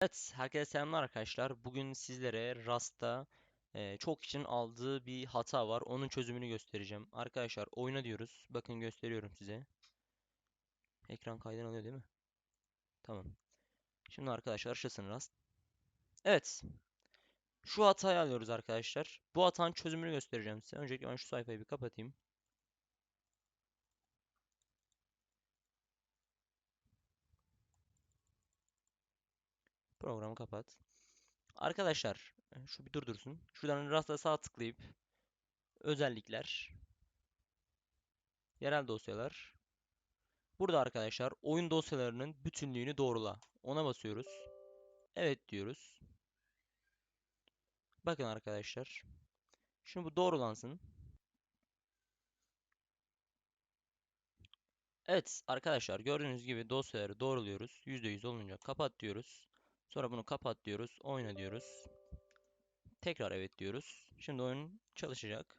Evet, herkese selamlar arkadaşlar. Bugün sizlere Rust'ta e, çok kişinin aldığı bir hata var. Onun çözümünü göstereceğim. Arkadaşlar oyuna diyoruz. Bakın gösteriyorum size. Ekran kaydını alıyor değil mi? Tamam. Şimdi arkadaşlar açılsın Rust. Evet. Şu hatayı alıyoruz arkadaşlar. Bu hatanın çözümünü göstereceğim size. Öncelikle ben şu sayfayı bir kapatayım. Programı kapat. Arkadaşlar e, şu bir durdursun. Şuradan Rust'a sağ tıklayıp özellikler, yerel dosyalar. Burada arkadaşlar oyun dosyalarının bütünlüğünü doğrula. Ona basıyoruz. Evet diyoruz. Bakın arkadaşlar. Şimdi bu doğrulansın. Evet arkadaşlar gördüğünüz gibi dosyaları doğruluyoruz. %100 olunca kapat diyoruz. Sonra bunu kapat diyoruz. Oyna diyoruz. Tekrar evet diyoruz. Şimdi oyun çalışacak.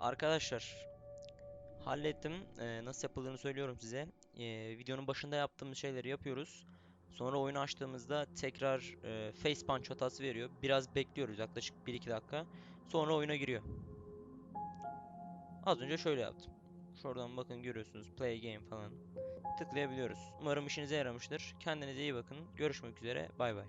Arkadaşlar hallettim. Ee, nasıl yapıldığını söylüyorum size. Ee, videonun başında yaptığımız şeyleri yapıyoruz. Sonra oyunu açtığımızda tekrar e, face punch hatası veriyor. Biraz bekliyoruz yaklaşık 1-2 dakika. Sonra oyuna giriyor. Az önce şöyle yaptım. Şuradan bakın görüyorsunuz play game falan tıklayabiliyoruz. Umarım işinize yaramıştır. Kendinize iyi bakın. Görüşmek üzere. Bay bay.